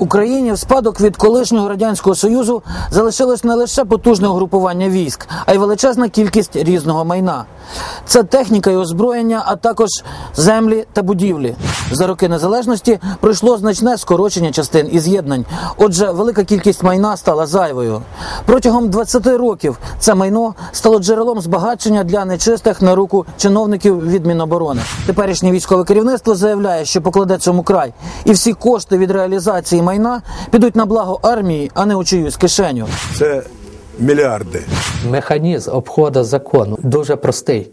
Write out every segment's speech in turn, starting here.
Україні в спадок від колишнього радянського союзу залишилось не лише потужне угрупування військ, а й величезна кількість різного майна. Це техніка і озброєння, а також землі та будівлі. За роки незалежності пройшло значне скорочення частин і з'єднань. Отже, велика кількість майна стала зайвою. Протягом 20 років це майно стало джерелом збагачення для нечистих на руку чиновників від Міноборони. Теперішнє військове керівництво заявляє, що покладе цьому край, і всі кошти від реалізації майна підуть на благо армії, а не у чиюсь кишеню. Це мільярди. Механізм обходу закону дуже простий,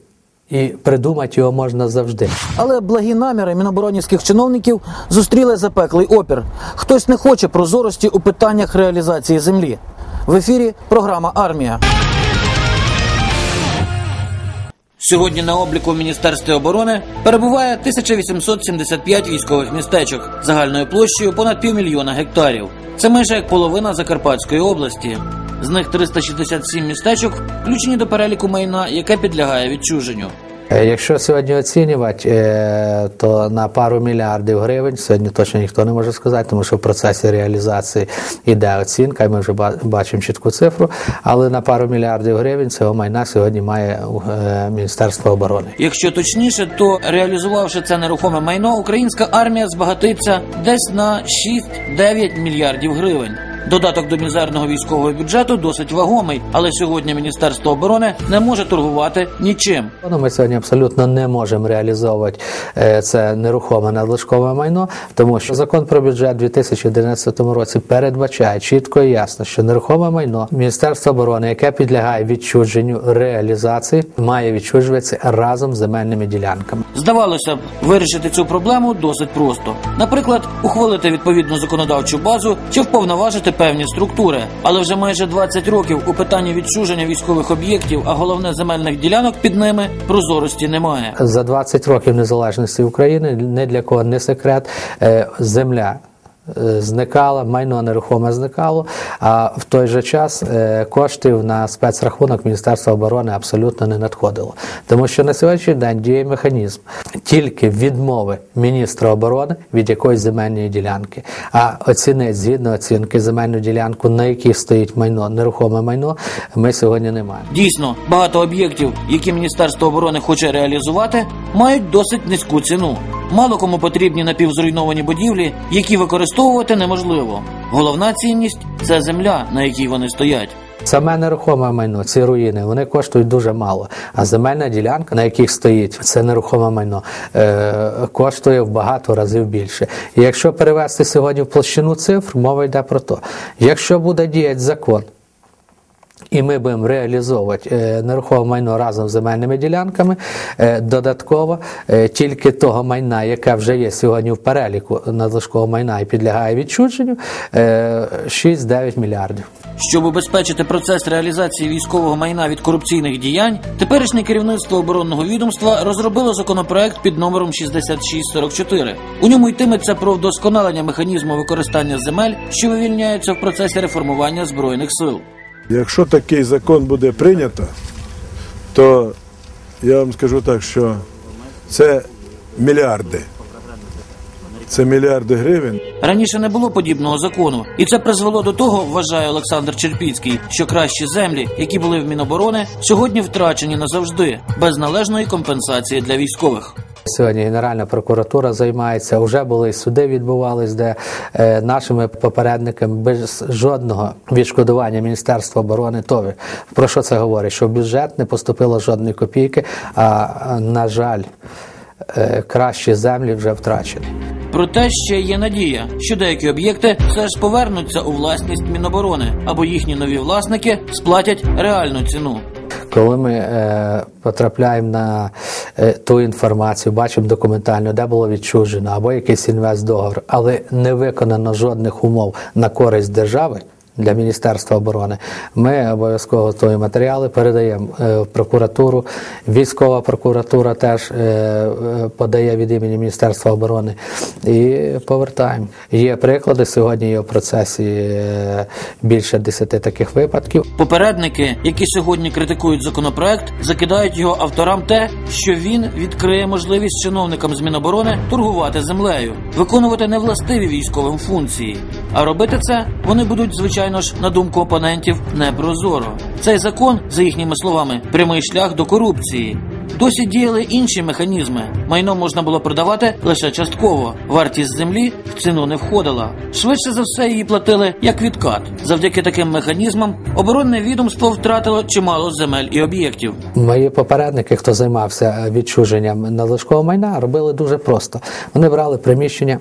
і придумати його можна завжди. Але благі наміри міноборонівських чиновників зустріли запеклий опір. Хтось не хоче прозорості у питаннях реалізації землі. В ефірі програма Армія. Сьогодні на обліку в Міністерстві оборони перебуває 1875 військових містечок загальною площею понад півмільйона гектарів. Це майже як половина Закарпатської області. З них 367 містечок включені до переліку майна, яке підлягає відчуженню. Е, Якщо сьогодні оцінювати, е, то на пару мільярдів гривень сьогодні точно ніхто не може сказати, тому що в процесі реалізації йде оцінка, і ми вже ба- бачимо чітку цифру. Але на пару мільярдів гривень цього майна сьогодні має е, Міністерство оборони. Якщо точніше, то реалізувавши це нерухоме майно, українська армія збагатиться десь на 6-9 мільярдів гривень. Додаток до мізерного військового бюджету досить вагомий, але сьогодні Міністерство оборони не може торгувати нічим. Ну, Ми сьогодні абсолютно не можемо реалізовувати е, це нерухоме надлишкове майно, тому що закон про бюджет у 2011 році передбачає чітко і ясно, що нерухоме майно Міністерства оборони, яке підлягає відчуженню реалізації, має відчужуватися разом з земельними ділянками. Здавалося б, вирішити цю проблему досить просто. Наприклад, ухвалити відповідну законодавчу базу чи вповноважити певні структури. Але вже майже 20 років у питанні відчуження військових об'єктів, а головне земельних ділянок під ними прозорості немає. За 20 років незалежності України не для кого не секрет. е, Земля е, зникала, майно нерухоме зникало. А в той же час е, коштів на спецрахунок Міністерства оборони абсолютно не надходило. Тому що на сьогоднішній день діє механізм тільки відмови міністра оборони від якоїсь земельної ділянки. А оцінити згідно оцінки земельну ділянку, на якій стоїть майно, нерухоме майно, ми сьогодні не маємо. Дійсно, багато об'єктів, які Міністерство оборони хоче реалізувати, мають досить низьку ціну. Мало кому потрібні напівзруйновані будівлі, які використовувати неможливо. Головна цінність це земля, на якій вони стоять. Саме нерухоме майно, ці руїни, вони коштують дуже мало. А земельна ділянка, на яких стоїть це нерухоме майно, е, коштує в багато разів більше. І якщо перевести сьогодні в площину цифр, мова йде про те, якщо буде діяти закон. І ми будемо реалізовувати е, нерухоме майно разом з земельними ділянками. Е, додатково е, тільки того майна, яке вже є сьогодні в переліку надлишкового майна і підлягає відчуженню, е, 6-9 мільярдів. Щоб убезпечити процес реалізації військового майна від корупційних діянь, теперішнє керівництво оборонного відомства розробило законопроект під номером 6644. У ньому йтиметься про вдосконалення механізму використання земель, що вивільняються в процесі реформування збройних сил. Якщо такий закон буде прийнято, то я вам скажу так, що це мільярди. Це мільярди гривень. Раніше не було подібного закону, і це призвело до того, вважає Олександр Черпіцький, що кращі землі, які були в Міноборони, сьогодні втрачені назавжди без належної компенсації для військових. Сьогодні Генеральна прокуратура займається. Вже були суди відбувались, де е, нашими попередниками без жодного відшкодування Міністерства оборони ТОВі. Про що це говорить? Що в бюджет не поступило жодної копійки, а на жаль, е, кращі землі вже втрачені. Проте ще є надія, що деякі об'єкти все ж повернуться у власність Міноборони або їхні нові власники сплатять реальну ціну. Коли ми е, потрапляємо на ту інформацію, бачимо документально, де було відчужено або якийсь інвестдоговор, але не виконано жодних умов на користь держави. Для Міністерства оборони ми обов'язково готові матеріали передаємо е, в прокуратуру. Військова прокуратура теж е, е, подає від імені Міністерства оборони і повертаємо. Є приклади сьогодні. Є в процесі більше 10 таких випадків. Попередники, які сьогодні критикують законопроект, закидають його авторам те, що він відкриє можливість чиновникам з Міноборони торгувати землею, виконувати невластиві військовим функції. А робити це вони будуть, звичайно ж, на думку опонентів, непрозоро. Цей закон, за їхніми словами, прямий шлях до корупції. Досі діяли інші механізми. Майно можна було продавати лише частково. Вартість землі в ціну не входила. Швидше за все її платили як відкат. Завдяки таким механізмам оборонне відомство втратило чимало земель і об'єктів. Мої попередники, хто займався відчуженням надлишкового майна, робили дуже просто. Вони брали приміщення.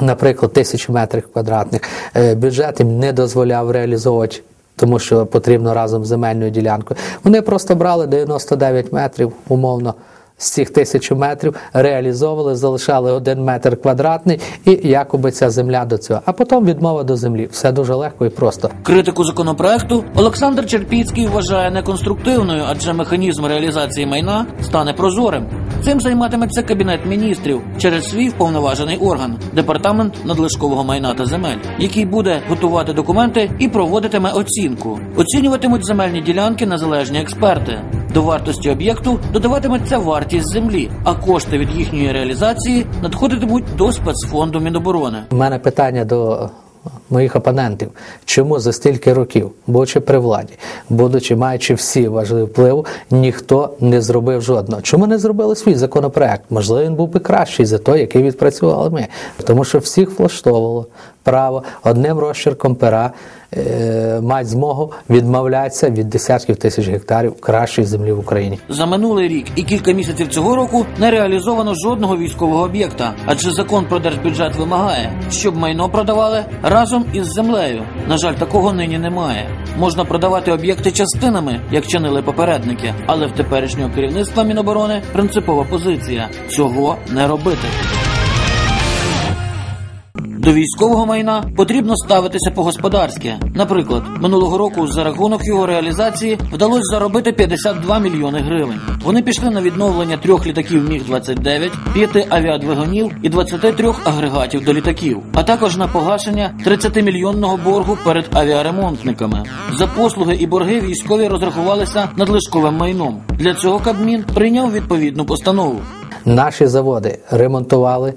Наприклад, тисячу метрів квадратних Е, бюджет їм не дозволяв реалізовувати, тому що потрібно разом з земельною ділянкою. Вони просто брали 99 метрів, умовно, з цих тисячу метрів, реалізовували, залишали один метр квадратний, і якоби ця земля до цього. А потім відмова до землі. Все дуже легко і просто. Критику законопроекту Олександр Черпіцький вважає неконструктивною, адже механізм реалізації майна стане прозорим. Цим займатиметься кабінет міністрів через свій вповноважений орган департамент надлишкового майна та земель, який буде готувати документи і проводитиме оцінку. Оцінюватимуть земельні ділянки незалежні експерти. До вартості об'єкту додаватиметься вартість землі, а кошти від їхньої реалізації надходитимуть до спецфонду Міноборони. У мене питання до моїх опонентів. Чому за стільки років, будучи при владі, будучи маючи всі важливі впливу, ніхто не зробив жодного? Чому не зробили свій законопроект? Можливо, він був би кращий за той, який відпрацювали ми. Тому що всіх влаштовувало право одним розчерком пера е, мати змогу відмовлятися від десятків тисяч гектарів кращої землі в Україні. За минулий рік і кілька місяців цього року не реалізовано жодного військового об'єкта, адже закон про держбюджет вимагає, щоб майно продавали разом із землею. На жаль, такого нині немає. Можна продавати об'єкти частинами, як чинили попередники, але в теперішнього керівництва Міноборони принципова позиція цього не робити. До військового майна потрібно ставитися по-господарськи. Наприклад, минулого року за рахунок його реалізації вдалося заробити 52 мільйони гривень. Вони пішли на відновлення трьох літаків Міг 29 п'яти авіадвигунів і 23 агрегатів до літаків, а також на погашення 30-мільйонного боргу перед авіаремонтниками. За послуги і борги військові розрахувалися надлишковим майном. Для цього Кабмін прийняв відповідну постанову. Наші заводи ремонтували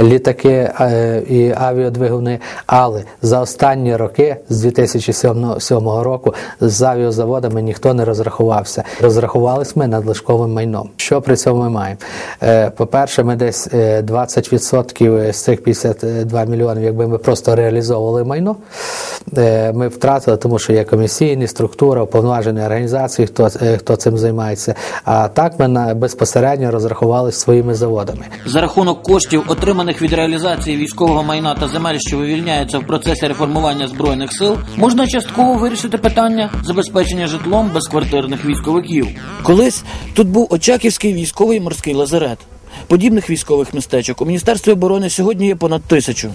літаки е, і авіадвигуни, але за останні роки, з 2007 року, з авіазаводами ніхто не розрахувався. Розрахувались ми надлишковим майном. Що при цьому ми маємо? Е, По-перше, ми десь е, 20% з цих 52 мільйонів, якби ми просто реалізовували майно, е, ми втратили, тому що є комісійні структура, уповноважені організації, хто, е, хто цим займається. А так ми на безпосередньо розрахували своїми заводами. За рахунок коштів, отриманих від реалізації військового майна та земель, що вивільняються в процесі реформування збройних сил, можна частково вирішити питання забезпечення житлом безквартирних військовиків. Колись тут був Очаківський військовий морський лазарет. Подібних військових містечок у міністерстві оборони сьогодні є понад тисячу.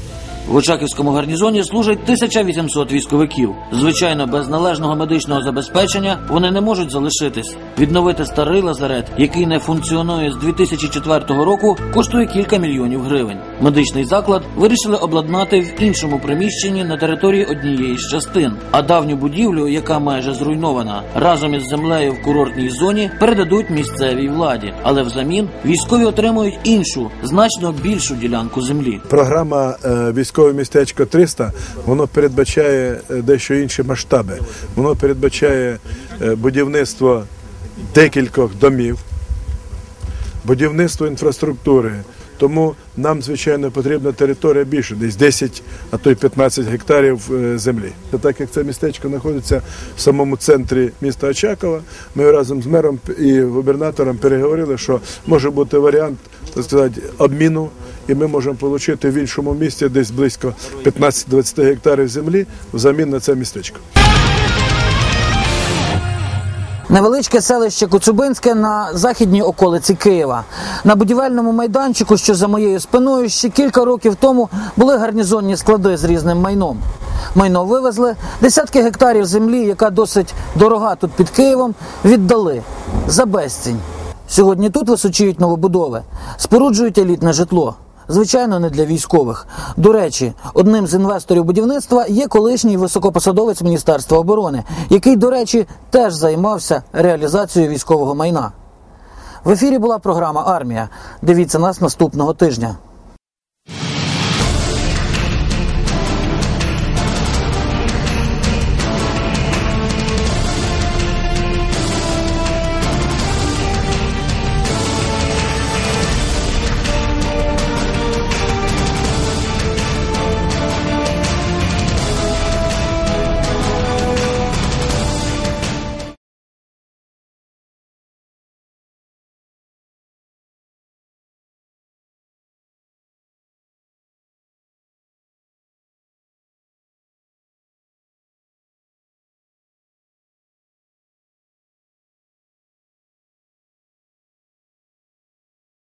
В Очаківському гарнізоні служать 1800 військовиків. Звичайно, без належного медичного забезпечення вони не можуть залишитись. Відновити старий лазарет, який не функціонує з 2004 року, коштує кілька мільйонів гривень. Медичний заклад вирішили обладнати в іншому приміщенні на території однієї з частин. А давню будівлю, яка майже зруйнована, разом із землею в курортній зоні передадуть місцевій владі. Але взамін військові отримують іншу, значно більшу ділянку землі. Програма е, військове містечко 300 воно передбачає е, дещо інші масштаби. Воно передбачає е, будівництво декількох домів, будівництво інфраструктури. Тому нам, звичайно, потрібна територія більше, десь 10, а то й 15 гектарів е, землі. Та Так як це містечко знаходиться в самому центрі міста Очакова, ми разом з мером і губернатором переговорили, що може бути варіант так сказати, обміну, і ми можемо отримати в іншому місці десь близько 15-20 гектарів землі взамін на це містечко. Невеличке селище Коцюбинське на західній околиці Києва. На будівельному майданчику, що за моєю спиною, ще кілька років тому були гарнізонні склади з різним майном. Майно вивезли, десятки гектарів землі, яка досить дорога тут під Києвом, віддали за безцінь. Сьогодні тут височують новобудови, споруджують елітне житло. Звичайно, не для військових. До речі, одним з інвесторів будівництва є колишній високопосадовець Міністерства оборони, який, до речі, теж займався реалізацією військового майна. В ефірі була програма Армія. Дивіться нас наступного тижня.